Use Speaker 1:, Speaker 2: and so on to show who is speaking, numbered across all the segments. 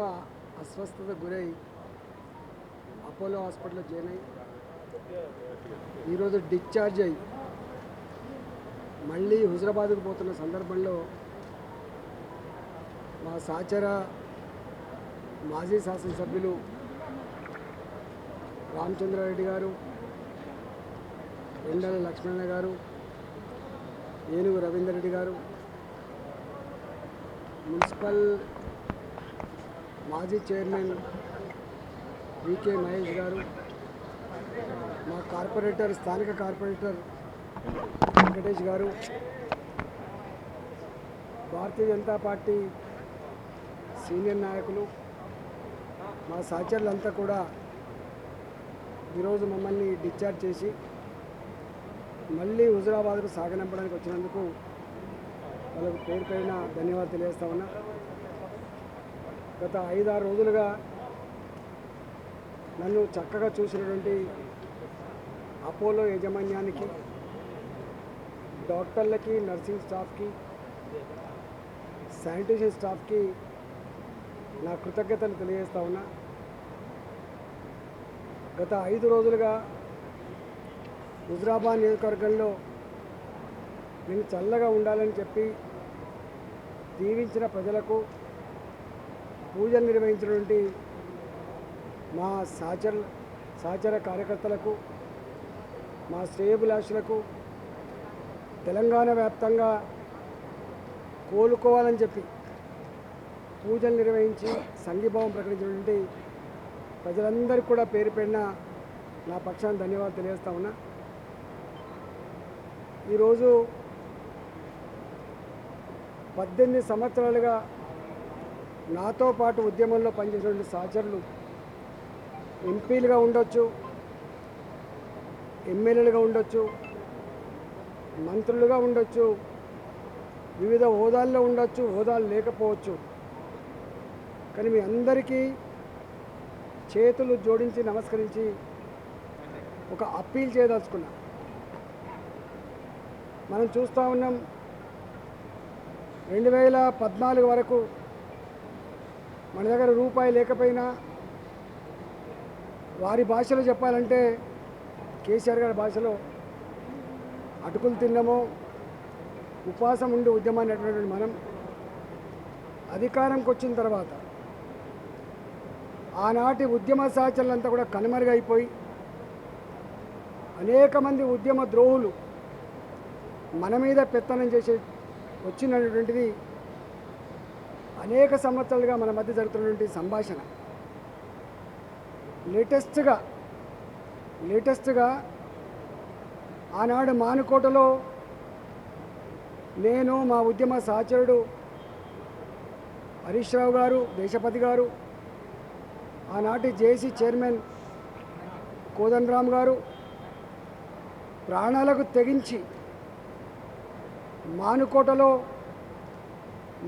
Speaker 1: అస్వస్థత గురై అపోలో హాస్పిటల్లో జాయిన్ అయ్యి ఈరోజు డిశ్చార్జ్ అయ్యి మళ్ళీ హుజరాబాద్కు పోతున్న సందర్భంలో మా సహచర మాజీ శాసనసభ్యులు రామచంద్రారెడ్డి గారు ఎండల లక్ష్మణ గారు ఏనుగు రవీందర్ రెడ్డి గారు మున్సిపల్ మాజీ చైర్మన్ వికే మహేష్ గారు మా కార్పొరేటర్ స్థానిక కార్పొరేటర్ వెంకటేష్ గారు భారతీయ జనతా పార్టీ సీనియర్ నాయకులు మా సహచరులంతా కూడా ఈరోజు మమ్మల్ని డిశ్చార్జ్ చేసి మళ్ళీ హుజురాబాద్కు సాగనంపడానికి వచ్చినందుకు వాళ్ళకు పేరు పైన ధన్యవాదాలు తెలియజేస్తా ఉన్నా. గత ఐదారు రోజులుగా నన్ను చక్కగా చూసినటువంటి అపోలో యాజమాన్యానికి డాక్టర్లకి నర్సింగ్ స్టాఫ్కి శానిటేషన్ స్టాఫ్కి నా కృతజ్ఞతలు తెలియజేస్తా ఉన్నా. గత ఐదు రోజులుగా హుజరాబాద్ నియోజకవర్గంలో నేను చల్లగా ఉండాలని చెప్పి దీవించిన ప్రజలకు పూజలు నిర్వహించినటువంటి మా సహచర సహచర కార్యకర్తలకు మా శ్రేయభిలాషులకు తెలంగాణ వ్యాప్తంగా కోలుకోవాలని చెప్పి పూజలు నిర్వహించి సంఘీభావం ప్రకటించినటువంటి ప్రజలందరికీ కూడా పేరు పెట్టిన నా పక్షాన్ని ధన్యవాదాలు తెలియజేస్తా ఉన్నా. ఈరోజు పద్దెనిమిది సంవత్సరాలుగా నాతో పాటు ఉద్యమంలో పనిచేసినటువంటి సహచరులు ఎంపీలుగా ఉండొచ్చు ఎమ్మెల్యేలుగా ఉండొచ్చు మంత్రులుగా ఉండొచ్చు వివిధ హోదాల్లో ఉండొచ్చు హోదాలు లేకపోవచ్చు. కానీ మీ అందరికీ చేతులు జోడించి నమస్కరించి ఒక అప్పీల్ చేయదలుచుకున్నా. మనం చూస్తూ ఉన్నాం రెండు వేల పద్నాలుగు వరకు మన దగ్గర రూపాయి లేకపోయినా వారి భాషలో చెప్పాలంటే కేసీఆర్ గారి భాషలో అటుకులు తిన్నాము ఉపవాసం ఉండి ఉద్యమాన్ని నడిపినటువంటి మనం అధికారంకి వచ్చిన తర్వాత ఆనాటి ఉద్యమ సహచరులంతా కూడా కనుమరుగైపోయి అనేక మంది ఉద్యమ ద్రోహులు మన మీద పెత్తనం చేసే వచ్చినటువంటిది అనేక సంవత్సరాలుగా మన మధ్య జరుగుతున్నటువంటి సంభాషణ. లేటెస్ట్గా లేటెస్ట్గా ఆనాడు మానుకోటలో నేను మా ఉద్యమ సహచరుడు హరీష్ రావు గారు దేశపతి గారు ఆనాటి జేసీ చైర్మన్ కోదండరామ్ గారు ప్రాణాలకు తెగించి మానుకోటలో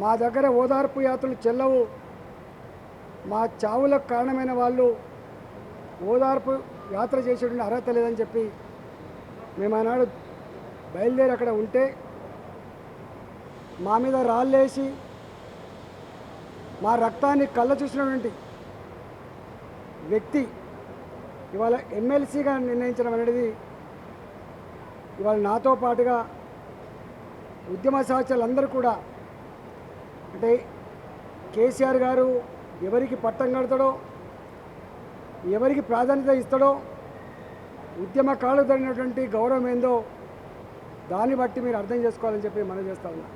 Speaker 1: మా దగ్గర ఓదార్పు యాత్రలు చెల్లవు. మా చావులకు కారణమైన వాళ్ళు ఓదార్పు యాత్ర చేసేటువంటి అర్హత లేదని చెప్పి మేము ఆనాడు బయలుదేరి అక్కడ ఉంటే మా మీద రాళ్ళేసి మా రక్తాన్ని కళ్ళ చూసినటువంటి వ్యక్తి ఇవాళ ఎమ్మెల్సీగా నిర్ణయించడం అనేది ఇవాళ నాతో పాటుగా ఉద్యమ సహచరులందరూ కూడా అంటే కేసీఆర్ గారు ఎవరికి పట్టం కడతాడో ఎవరికి ప్రాధాన్యత ఇస్తాడో ఉద్యమకాలు తగినటువంటి గౌరవం ఏందో దాన్ని బట్టి మీరు అర్థం చేసుకోవాలని చెప్పి మనం చేస్తా ఉన్నా.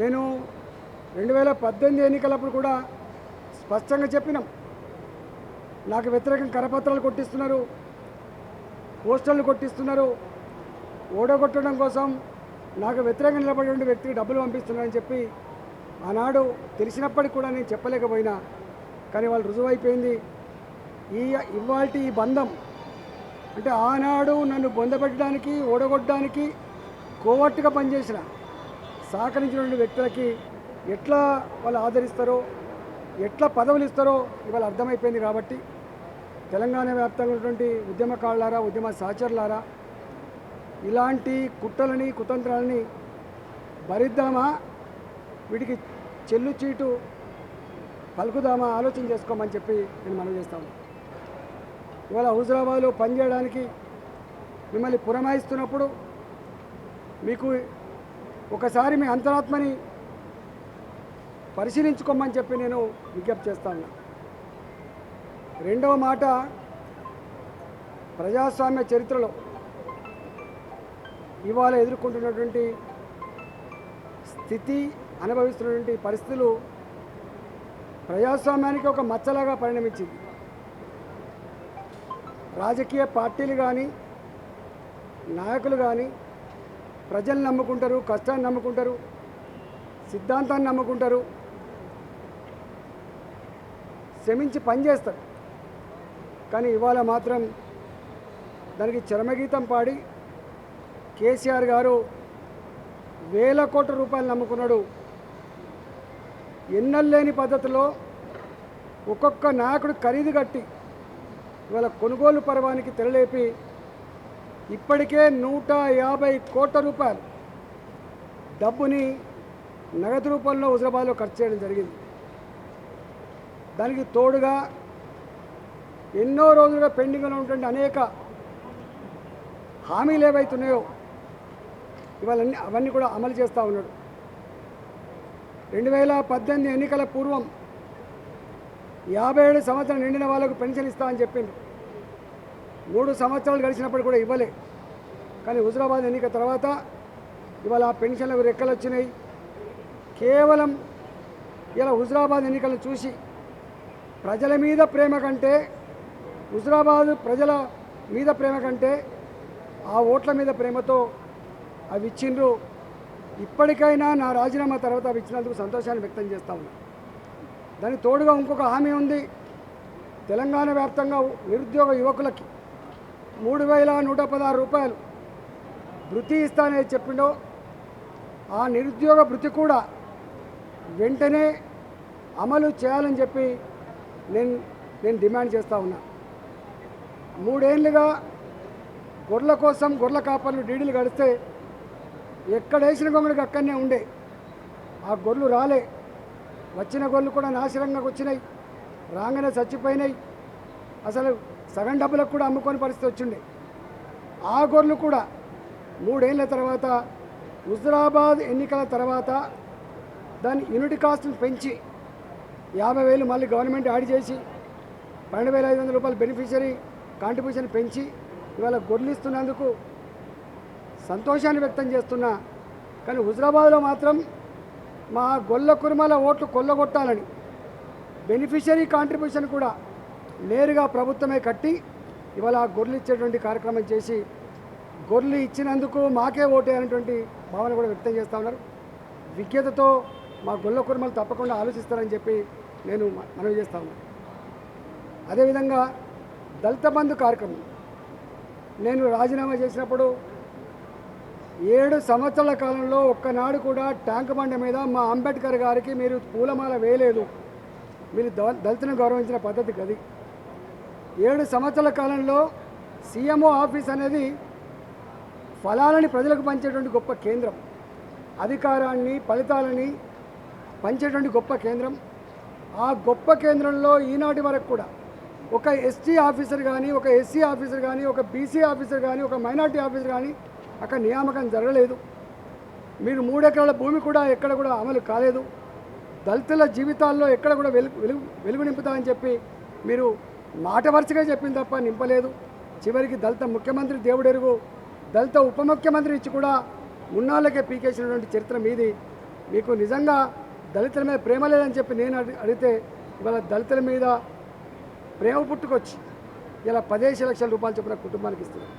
Speaker 1: నేను రెండు వేల పద్దెనిమిది ఎన్నికలప్పుడు కూడా స్పష్టంగా చెప్పినాం. నాకు వ్యతిరేకం కరపత్రాలు కొట్టిస్తున్నారు పోస్టర్లు కొట్టిస్తున్నారు ఓడగొట్టడం కోసం నాకు వ్యతిరేకంగా నిలబడిన వ్యక్తికి డబ్బులు పంపిస్తున్నారని చెప్పి ఆనాడు తెలిసినప్పటికీ కూడా నేను చెప్పలేకపోయినా. కానీ వాళ్ళు రుజువైపోయింది. ఈ ఇవాల్టి ఈ బంధం అంటే ఆనాడు నన్ను బొందపెట్టడానికి ఓడగొట్టడానికి కోవట్టుగా పనిచేసిన సహకరించిన వ్యక్తులకి ఎట్లా వాళ్ళు ఆదరిస్తారో ఎట్లా పదవులు ఇస్తారో ఇవాళ అర్థమైపోయింది కాబట్టి తెలంగాణ వ్యాప్తంగా ఉన్నటువంటి ఉద్యమకారులారా ఉద్యమ సహచరులారా ఇలాంటి కుట్రలని కుతంత్రాలని భరిద్దామా? వీటికి చెల్లు చీటు పలుకుదామా? ఆలోచన చేసుకోమని చెప్పి నేను మనవి చేస్తాను ఇవాళ హుజరాబాద్లో పనిచేయడానికి మిమ్మల్ని పురమాయిస్తున్నప్పుడు మీకు ఒకసారి మీ అంతరాత్మని పరిశీలించుకోమని చెప్పి నేను విజ్ఞప్తి చేస్తాను రెండవ మాట ప్రజాస్వామ్య చరిత్రలో ఇవాళ ఎదుర్కొంటున్నటువంటి స్థితి అనుభవిస్తున్నటువంటి పరిస్థితులు ప్రజాస్వామ్యానికి ఒక మచ్చలాగా పరిణమించింది. రాజకీయ పార్టీలు కానీ నాయకులు కానీ ప్రజలు నమ్ముకుంటారు కష్టాన్ని నమ్ముకుంటారు సిద్ధాంతాన్ని నమ్ముకుంటారు శ్రమించి పనిచేస్తారు కానీ ఇవాళ మాత్రం దానికి చరమగీతం పాడి కేసీఆర్ గారు వేల కోట్ల రూపాయలు నమ్ముకున్నాడు. ఎన్నల్లేని పద్ధతిలో ఒక్కొక్క నాయకుడు ఖరీదు కట్టి ఇవాళ కొనుగోలు పర్వానికి తెరలేపి ఇప్పటికే నూట యాభై కోట్ల రూపాయలు డబ్బుని నగదు రూపంలో హుజరాబాద్లో ఖర్చు చేయడం జరిగింది. దానికి తోడుగా ఎన్నో రోజులుగా పెండింగ్లో ఉన్నటువంటి అనేక హామీలు ఏవైతున్నాయో ఇవాళ అన్ని అవన్నీ కూడా అమలు చేస్తూ ఉన్నాడు. రెండు వేల పద్దెనిమిది ఎన్నికల పూర్వం యాభై ఏడు సంవత్సరాలు నిండిన వాళ్ళకు పెన్షన్ ఇస్తామని చెప్పింది మూడు సంవత్సరాలు గడిచినప్పుడు కూడా ఇవ్వలే. కానీ హుజరాబాద్ ఎన్నిక తర్వాత ఇవాళ ఆ పెన్షన్లకు రెక్కలు వచ్చినాయి. కేవలం ఇలా హుజరాబాద్ ఎన్నికలను చూసి ప్రజల మీద ప్రేమ కంటే హుజరాబాద్ ప్రజల మీద ప్రేమ కంటే ఆ ఓట్ల మీద ప్రేమతో అవి ఇచ్చిండ్రు. ఇప్పటికైనా నా రాజీనామా తర్వాత అవి ఇచ్చినందుకు సంతోషాన్ని వ్యక్తం చేస్తా ఉన్నా. దానికి తోడుగా ఇంకొక హామీ ఉంది. తెలంగాణ వ్యాప్తంగా నిరుద్యోగ యువకులకి మూడు వేల నూట పదహారు రూపాయలు వృత్తి ఇస్తానని చెప్పిండో ఆ నిరుద్యోగ వృత్తి కూడా వెంటనే అమలు చేయాలని చెప్పి నేను నేను డిమాండ్ చేస్తూ ఉన్నా. మూడేళ్ళుగా గొర్రెల కోసం గొర్రెల కాపర్లు డీడీలు గడిస్తే ఎక్కడ వేసిన గొంగడికి అక్కడనే ఉండే. ఆ గొర్రెలు రాలే. వచ్చిన గొర్రెలు కూడా నాశనంగా వచ్చినాయి. రాగానే చచ్చిపోయినాయి. అసలు సగం డబ్బులకు కూడా అమ్ముకొని పరిస్థితి వచ్చిండే. ఆ గొర్రెలు కూడా మూడేళ్ళ తర్వాత హుజరాబాద్ ఎన్నికల తర్వాత దాని యూనిట్ కాస్ట్ని పెంచి యాభై వేలు మళ్ళీ గవర్నమెంట్ యాడ్ చేసి పన్నెండు వేల ఐదు వందల రూపాయలు బెనిఫిషరీ కాంట్రిబ్యూషన్ పెంచి ఇవాళ గొర్రెలు ఇస్తున్నందుకు సంతోషాన్ని వ్యక్తం చేస్తున్నా. కానీ హుజరాబాద్లో మాత్రం మా గొల్ల కురుమల ఓట్లు కొల్లగొట్టాలని బెనిఫిషరీ కాంట్రిబ్యూషన్ కూడా నేరుగా ప్రభుత్వమే కట్టి ఇవాళ గొర్రెలు ఇచ్చేటువంటి కార్యక్రమం చేసి గొర్రెలు ఇచ్చినందుకు మాకే ఓటేయాలనేటువంటి భావన కూడా వ్యక్తం చేస్తూ ఉన్నారు. విజ్ఞతతో మా గొల్ల కుర్మలు తప్పకుండా ఆలోచిస్తారని చెప్పి నేను మనవి చేస్తా ఉన్నాను అదేవిధంగా దళిత బంధు కార్యక్రమం. నేను రాజీనామా చేసినప్పుడు ఏడు సంవత్సరాల కాలంలో ఒక్కనాడు కూడా ట్యాంక్ బండ మీద మా అంబేద్కర్ గారికి మీరు పూలమాల వేయలేదు. మీరు దళితులను గౌరవించిన పద్ధతి గది. ఏడు సంవత్సరాల కాలంలో సీఎంఓ ఆఫీస్ అనేది ఫలాలని ప్రజలకు పంచేటువంటి గొప్ప కేంద్రం. అధికారాన్ని ఫలితాలని పంచేటువంటి గొప్ప కేంద్రం. ఆ గొప్ప కేంద్రంలో ఈనాటి వరకు కూడా ఒక ఎస్టీ ఆఫీసర్ కానీ ఒక ఎస్సీ ఆఫీసర్ కానీ ఒక బీసీ ఆఫీసర్ కానీ ఒక మైనార్టీ ఆఫీసర్ కానీ అక్కడ నియామకం జరగలేదు. మీరు మూడెకరాల భూమి కూడా ఎక్కడ కూడా అమలు కాలేదు. దళితుల జీవితాల్లో ఎక్కడ కూడా వెలుగు వెలుగు వెలుగు నింపుతామని చెప్పి మీరు మాట వరుసగా చెప్పింది తప్ప నింపలేదు. చివరికి దళిత ముఖ్యమంత్రి దేవుడెరుగు దళిత ఉప ముఖ్యమంత్రి ఇచ్చి కూడా మున్నాళ్ళకే పీకేసినటువంటి చరిత్ర మీది. మీకు నిజంగా దళితుల మీద ప్రేమ లేదని చెప్పి నేను అడిగితే ఇవాళ దళితుల మీద ప్రేమ పుట్టుకొచ్చి ఇలా పదిహేను లక్షల రూపాయలు చొప్పున కుటుంబానికి ఇస్తున్నారు.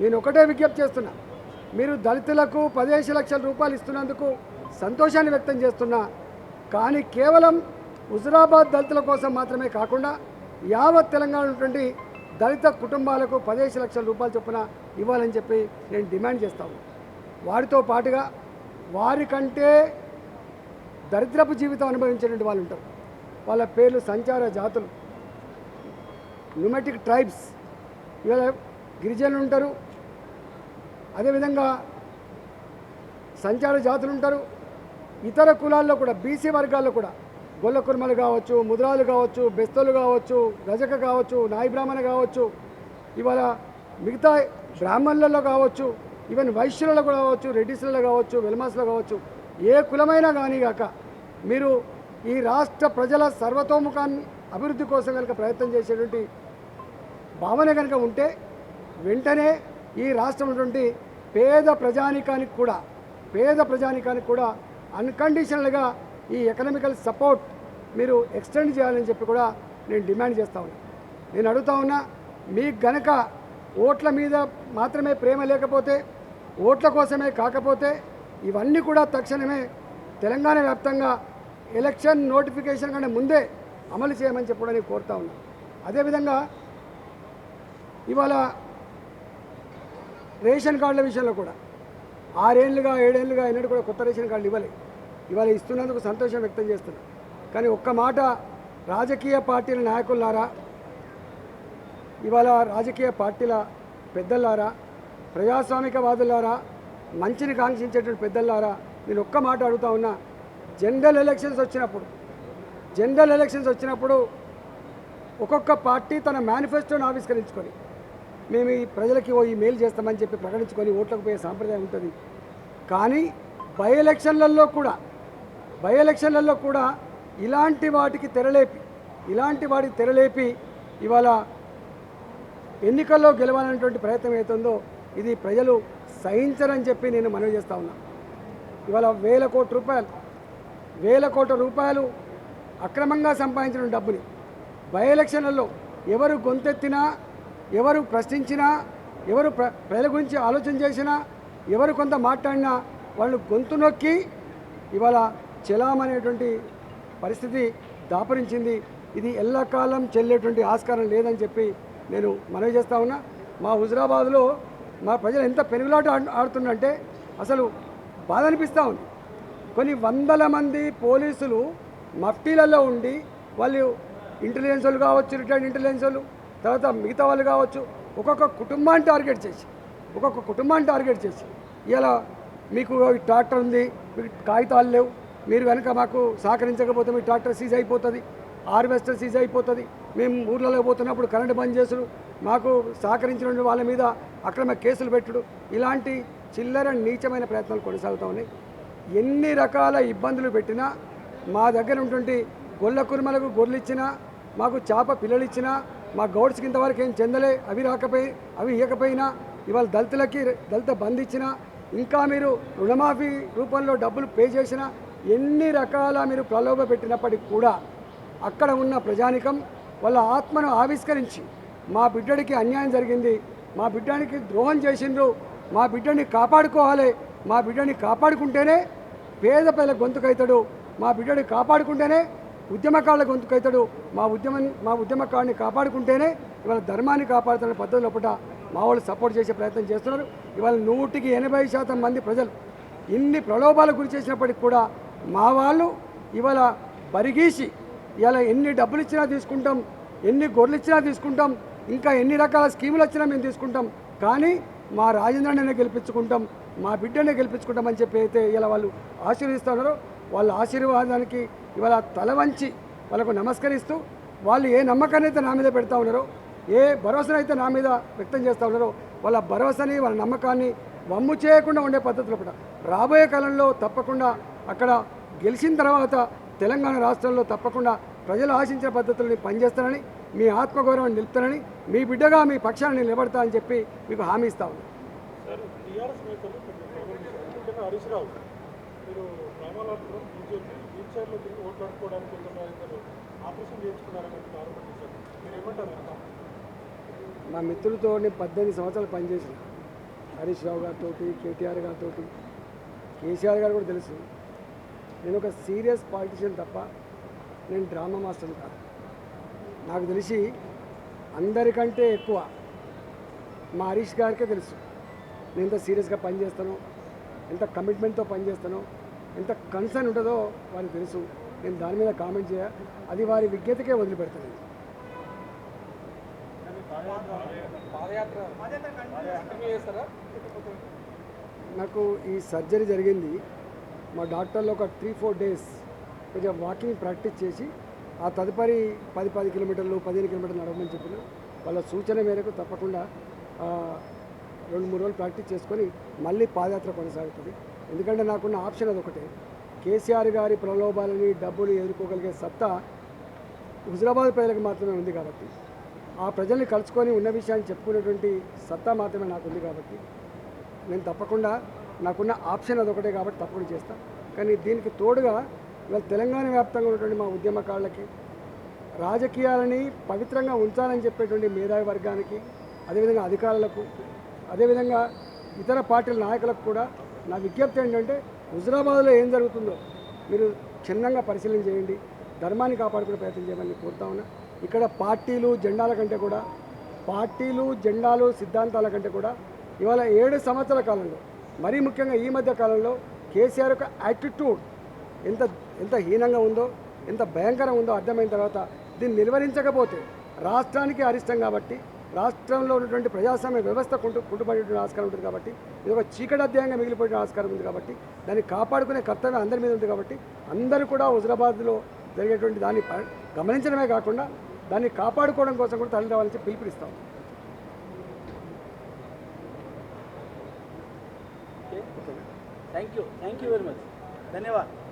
Speaker 1: నేను ఒకటే విజ్ఞప్తి చేస్తున్నా. మీరు దళితులకు పదిహేను లక్షల రూపాయలు ఇస్తున్నందుకు సంతోషాన్ని వ్యక్తం చేస్తున్నా. కానీ కేవలం హుజురాబాద్ దళితుల కోసం మాత్రమే కాకుండా యావత్ తెలంగాణ ఉన్నటువంటి దళిత కుటుంబాలకు పదిహేను లక్షల రూపాయలు చొప్పున ఇవ్వాలని చెప్పి నేను డిమాండ్ చేస్తాను వారితో పాటుగా వారికంటే దరిద్రపు జీవితం అనుభవించినటువంటి వాళ్ళు ఉంటారు. వాళ్ళ పేర్లు సంచార జాతులు న్యూమెటిక్ ట్రైబ్స్ ఇవాళ గిరిజనులు ఉంటారు. అదేవిధంగా సంచార జాతులు ఉంటారు. ఇతర కులాల్లో కూడా బీసీ వర్గాల్లో కూడా గొల్ల కుర్మలు కావచ్చు ముద్రాలు కావచ్చు బెస్తలు కావచ్చు రజక కావచ్చు నాయి బ్రాహ్మణ కావచ్చు ఇవాళ మిగతా బ్రాహ్మణులలో కావచ్చు ఈవెన్ వైశ్యులలో కూడా కావచ్చు రెడ్డిస్లలో కావచ్చు వెల్మాస్లో కావచ్చు ఏ కులమైనా కానీ కాక మీరు ఈ రాష్ట్ర ప్రజల సర్వతోముఖాన్ని అభివృద్ధి కోసం కనుక ప్రయత్నం చేసేటువంటి భావన కనుక ఉంటే వెంటనే ఈ రాష్ట్రం పేద ప్రజానికానికి కూడా పేద ప్రజానికానికి కూడా అన్కండిషనల్గా ఈ ఎకనామికల్ సపోర్ట్ మీరు ఎక్స్టెండ్ చేయాలని చెప్పి కూడా నేను డిమాండ్ చేస్తా ఉన్నా. నేను అడుగుతా ఉన్నా మీకు గనక ఓట్ల మీద మాత్రమే ప్రేమ లేకపోతే ఓట్ల కోసమే కాకపోతే ఇవన్నీ కూడా తక్షణమే తెలంగాణ వ్యాప్తంగా ఎలక్షన్ నోటిఫికేషన్ కంటే ముందే అమలు చేయమని చెప్పి కూడా నేను కోరుతా ఉన్నాను అదేవిధంగా ఇవాళ రేషన్ కార్డుల విషయంలో కూడా ఆరేళ్ళుగా ఏడేళ్ళుగా అయినట్టు కూడా కొత్త రేషన్ కార్డులు ఇవ్వలే. ఇవాళ ఇస్తున్నందుకు సంతోషం వ్యక్తం చేస్తున్నా. కానీ ఒక్క మాట రాజకీయ పార్టీల నాయకులారా ఇవాళ రాజకీయ పార్టీల పెద్దలారా ప్రజాస్వామికవాదులారా మంచిని కాంక్షించేటువంటి పెద్దలారా నేను ఒక్క మాట అడుగుతా ఉన్నా జనరల్ ఎలక్షన్స్ వచ్చినప్పుడు జనరల్ ఎలక్షన్స్ వచ్చినప్పుడు ఒక్కొక్క పార్టీ తన మేనిఫెస్టోను ఆవిష్కరించుకొని మేము ఈ ప్రజలకి ఓ ఈ మేలు చేస్తామని చెప్పి ప్రకటించుకొని ఓట్లకు పోయే సాంప్రదాయం ఉంటుంది. కానీ బై ఎలక్షన్లలో కూడా బై ఎలక్షన్లలో కూడా ఇలాంటి వాటికి తెరలేపి ఇలాంటి వాటికి తెరలేపి ఇవాళ ఎన్నికల్లో గెలవాలనేటువంటి ప్రయత్నం అవుతుందో ఇది ప్రజలు సహించరని చెప్పి నేను మనవి చేస్తూ ఉన్నా. ఇవాళ వేల కోట్ల రూపాయలు వేల కోట్ల రూపాయలు అక్రమంగా సంపాదించిన డబ్బుని బై ఎలక్షన్లలో ఎవరు గొంతెత్తినా ఎవరు ప్రశ్నించినా ఎవరు ప్ర ప్రజల గురించి ఆలోచన చేసినా ఎవరు కొంత మాట్లాడినా వాళ్ళు గొంతు నొక్కి ఇవాళ చెలామనేటువంటి పరిస్థితి దాపరించింది. ఇది ఎల్లకాలం చెల్లేటువంటి ఆస్కారం లేదని చెప్పి నేను మనవి చేస్తా ఉన్నా. మా హుజరాబాద్లో మా ప్రజలు ఎంత పెనుగులాట ఆడుతుందంటే అసలు బాధ అనిపిస్తూ ఉంది. కొన్ని వందల మంది పోలీసులు మఫ్టీలలో ఉండి వాళ్ళు ఇంటెలిజెన్స్ వాళ్ళు కావచ్చు రిటైర్డ్ ఇంటెలిజెన్స్ వాళ్ళు తర్వాత మిగతా వాళ్ళు కావచ్చు ఒక్కొక్క కుటుంబాన్ని టార్గెట్ చేసి ఒక్కొక్క కుటుంబాన్ని టార్గెట్ చేసి ఇలా మీకు ట్రాక్టర్ ఉంది మీకు కాగితాలు లేవు మీరు కనుక మాకు సహకరించకపోతే మీ ట్రాక్టర్ సీజ్ అయిపోతుంది హార్వెస్టర్ సీజ్ అయిపోతుంది మేము ఊర్లలో పోతున్నప్పుడు కరెంటు బంద్ చేసుడు మాకు సహకరించిన వాళ్ళ మీద అక్రమ కేసులు పెట్టుడు ఇలాంటి చిల్లర నీచమైన ప్రయత్నాలు కొనసాగుతూ ఉన్నాయి. ఎన్ని రకాల ఇబ్బందులు పెట్టినా మా దగ్గర ఉన్నటువంటి గొల్ల కురుమలకు గొర్రెలు ఇచ్చినా మాకు చేప పిల్లలు ఇచ్చినా మా గౌడ్స్కి ఇంతవరకు ఏం చెందలే అవి రాకపోయి అవి ఇవ్వకపోయినా ఇవాళ దళితులకి దళిత బంద్ ఇచ్చినా ఇంకా మీరు రుణమాఫీ రూపంలో డబ్బులు పే చేసినా ఎన్ని రకాల మీరు ప్రలోభ పెట్టినప్పటికీ కూడా అక్కడ ఉన్న ప్రజానికం వాళ్ళ ఆత్మను ఆవిష్కరించి మా బిడ్డడికి అన్యాయం జరిగింది మా బిడ్డానికి ద్రోహం చేసిండ్రు మా బిడ్డని కాపాడుకోవాలి మా బిడ్డని కాపాడుకుంటేనే పేద పేద గొంతుకైతాడు మా బిడ్డని కాపాడుకుంటేనే ఉద్యమకారుల గొంతుకైతాడు మా ఉద్యమం మా ఉద్యమకారుని కాపాడుకుంటేనే ఇవాళ ధర్మాన్ని కాపాడుతున్న పద్ధతి లోపల మా వాళ్ళు సపోర్ట్ చేసే ప్రయత్నం చేస్తున్నారు. ఇవాళ నూటికి ఎనభై శాతం మంది ప్రజలు ఇన్ని ప్రలోభాలకు గురి చేసినప్పటికి కూడా మా వాళ్ళు ఇవాళ బరిగీసి ఇవాళ ఎన్ని డబ్బులు ఇచ్చినా తీసుకుంటాం ఎన్ని గొర్రెలు ఇచ్చినా తీసుకుంటాం ఇంకా ఎన్ని రకాల స్కీములు వచ్చినా మేము తీసుకుంటాం. కానీ మా రాజేంద్రనే గెలిపించుకుంటాం మా బిడ్డనే గెలిపించుకుంటామని చెప్పి అయితే ఇలా వాళ్ళు ఆశీర్వదిస్తున్నారు వాళ్ళ ఆశీర్వాదానికి ఇవాళ తల వంచి వాళ్ళకు నమస్కరిస్తూ వాళ్ళు ఏ నమ్మకాన్ని అయితే నా మీద పెడతా ఉన్నారో ఏ భరోసాను అయితే నా మీద వ్యక్తం చేస్తూ ఉన్నారో వాళ్ళ భరోసాని వాళ్ళ నమ్మకాన్ని వమ్ము చేయకుండా ఉండే పద్ధతులు కూడా. రాబోయే కాలంలో తప్పకుండా అక్కడ గెలిచిన తర్వాత తెలంగాణ రాష్ట్రంలో తప్పకుండా ప్రజలు ఆశించిన పద్ధతుల్ని పనిచేస్తానని మీ ఆత్మగౌరవాన్ని నిలుపుతానని మీ బిడ్డగా మీ పక్షాన్ని నిలబడతా అని చెప్పి మీకు హామీ ఇస్తా ఉన్నాను.
Speaker 2: నా బీజేపీ తిరిగి ఓట్లు అడుకోవడానికి వెళ్తున్నారు ఆపరేషన్ చేయించుకున్నారని ఆరోపణ చేశారు. మీరు ఏమంటారు
Speaker 1: మా మిత్రులతో నేను పద్దెనిమిది సంవత్సరాలు పనిచేసిన. హరీష్ రావు గారితో కేటీఆర్ గారితో కేసీఆర్ గారు కూడా తెలుసు. నేను ఒక సీరియస్ పాలిటిషియన్ తప్ప నేను డ్రామా మాస్టర్ కాదు. నాకు తెలిసి అందరికంటే ఎక్కువ మా హరీష్ గారికే తెలుసు. నేను ఎంత సీరియస్గా పనిచేస్తాను ఎంత కమిట్మెంట్తో పనిచేస్తాను ఎంత కన్సర్న్ ఉంటుందో వారికి తెలుసు. నేను దాని మీద కామెంట్ చేయ అది వారి విజ్ఞతకే వదిలిపెడతాను నాకు ఈ సర్జరీ జరిగింది. మా డాక్టర్లు ఒక త్రీ ఫోర్ డేస్ కొంచెం వాకింగ్ ప్రాక్టీస్ చేసి ఆ తదుపరి పది పది కిలోమీటర్లు పదిహేను కిలోమీటర్లు నడవమని చెప్పిన వాళ్ళ సూచన మేరకు తప్పకుండా రెండు మూడు రోజులు ప్రాక్టీస్ చేసుకొని మళ్ళీ పాదయాత్ర కొనసాగుతుంది. ఎందుకంటే నాకున్న ఆప్షన్ అది ఒకటే కేసీఆర్ గారి ప్రలోభాలని డబ్బులు ఎదుర్కోగలిగే సత్తా హుజరాబాద్ ప్రజలకు మాత్రమే ఉంది కాబట్టి. ఆ ప్రజల్ని కలుసుకొని ఉన్న విషయాన్ని చెప్పుకునేటువంటి సత్తా మాత్రమే నాకు ఉంది కాబట్టి. నేను తప్పకుండా నాకున్న ఆప్షన్ అదొకటే కాబట్టి తప్పకుండా చేస్తాను కానీ దీనికి తోడుగా ఇవాళ తెలంగాణ వ్యాప్తంగా ఉన్నటువంటి మా ఉద్యమకారులకి రాజకీయాలని పవిత్రంగా ఉంచాలని చెప్పేటువంటి మేధావి వర్గానికి అదేవిధంగా అధికారులకు అదేవిధంగా ఇతర పార్టీల నాయకులకు కూడా నా విజ్ఞప్తి ఏంటంటే హుజరాబాద్లో ఏం జరుగుతుందో మీరు క్షుణ్ణంగా పరిశీలన చేయండి. ధర్మాన్ని కాపాడుకునే ప్రయత్నం చేయమని కోరుతా ఉన్నా. ఇక్కడ పార్టీలు జెండాల కంటే కూడా పార్టీలు జెండాలు సిద్ధాంతాల కంటే కూడా ఇవాళ ఏడు సంవత్సరాల కాలంలో మరీ ముఖ్యంగా ఈ మధ్య కాలంలో కేసీఆర్ యొక్క యాటిట్యూడ్ ఎంత ఎంత హీనంగా ఉందో ఎంత భయంకరంగా ఉందో అర్థమైన తర్వాత దీన్ని నిర్వహించకపోతే రాష్ట్రానికి అరిష్టం కాబట్టి రాష్ట్రంలో ఉన్నటువంటి ప్రజాస్వామ్య వ్యవస్థ కుంటు కుంటుపడేటువంటి ఆస్కారం ఉంటుంది కాబట్టి ఇది ఒక చీకటి అధ్యాయంగా మిగిలిపోయిన ఆస్కారం ఉంది కాబట్టి దాన్ని కాపాడుకునే కర్తవ్యం అందరి మీద ఉంది కాబట్టి అందరూ కూడా హుజరాబాద్లో జరిగేటువంటి దాన్ని గమనించడమే కాకుండా దాన్ని కాపాడుకోవడం కోసం కూడా తల్లి రావాలని పిలుపునిస్తాం.
Speaker 3: Thank you thank you very much ధన్యవాదాలు.